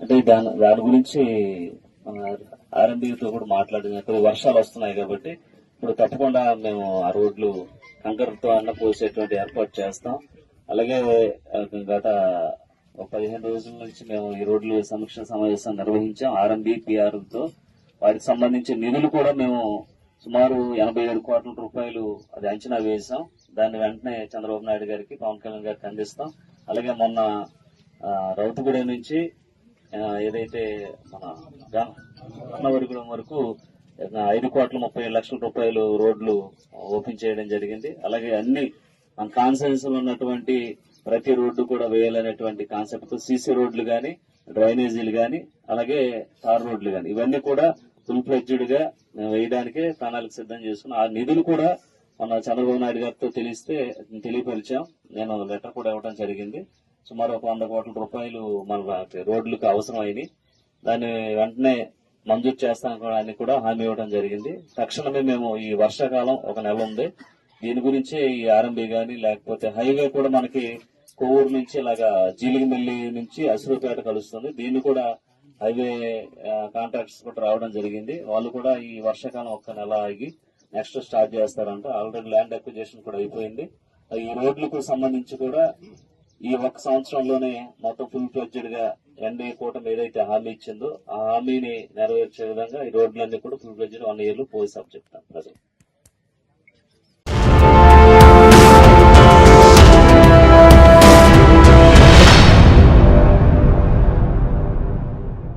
అంటే దాని దాని గురించి ఆర్ఎంబీతో కూడా మాట్లాడినట్టు వర్షాలు వస్తున్నాయి కాబట్టి ఇప్పుడు తప్పకుండా మేము ఆ రోడ్లు కంకరతో అన్న పోసేటువంటి ఏర్పాటు చేస్తాం. అలాగే గత ఒక పదిహేను రోజుల నుంచి మేము ఈ రోడ్లు సమీక్ష సమావేశం నిర్వహించాం. ఆర్ఎంబీ పిఆర్ వాటికి సంబంధించిన నిధులు కూడా మేము సుమారు ఎనభై ఏడు కోట్ల రూపాయలు అది అంచనా వేసాం దాన్ని వెంటనే చంద్రబాబు నాయుడు గారికి పవన్ కళ్యాణ్ గారికి అందిస్తాం. అలాగే మొన్న ఆ, రౌతుగూడెం నుంచి ఏదైతే మన రత్నవరిగూడెం వరకు ఐదు కోట్ల ముప్పై లక్షల రూపాయలు రోడ్లు ఓపెన్ చేయడం జరిగింది. అలాగే అన్ని మన కాన్సెన్స్ ఉన్నటువంటి ప్రతి రోడ్డు కూడా వేయాలనేటువంటి కాన్సెప్ట్ సీసీ రోడ్లు కానీ డ్రైనేజీలు కానీ అలాగే తార్ రోడ్లు కానీ ఇవన్నీ కూడా ఫుల్ ఫ్లెడ్జ్డ్గా వేయడానికే మేము ప్రణాళిక సిద్ధం చేసుకున్నాం ఆ నిధులు కూడా మన చంద్రబాబు నాయుడు గారితో తెలిస్తే తెలియపరిచాం. నేను లెటర్ కూడా ఇవ్వడం జరిగింది. సుమారు ఒక వంద కోట్ల రూపాయలు మన రోడ్లకు అవసరమైనవి. దాన్ని వెంటనే మంజూరు చేస్తామని కూడా హామీ ఇవ్వడం జరిగింది. తక్షణమే మేము ఈ వర్షాకాలం ఒక నెల ఉంది. దీని గురించి ఈ ఆర్ఎంబి కానీ లేకపోతే హైవే కూడా మనకి కొవ్వూరు నుంచి ఇలాగా జీలిగిమెల్లి నుంచి అసురుపేట కలుస్తుంది. దీన్ని కూడా హైవే కాంట్రాక్ట్స్ కూడా రావడం జరిగింది. వాళ్ళు కూడా ఈ వర్షాకాలం ఒక్క నెల ఆగి నెక్స్ట్ స్టార్ట్ చేస్తారంట. ఆల్రెడీ ల్యాండ్ అక్విజేషన్ కూడా అయిపోయింది. ఈ రోడ్లకు సంబంధించి కూడా ఈ ఒక్క సంవత్సరంలోనే మొత్తం ఫుల్ ఫ్లెడ్జెడ్గా ఎన్డీఏ కూటమి ఏదైతే హామీ ఇచ్చిందో ఆ హామీని నెరవేర్చే విధంగా ఈ రోడ్లన్నీ కూడా ఫుల్ ఫ్లెడ్జెడ్ వన్ ఇయర్లో చెప్తాం అప్ ప్రజలు.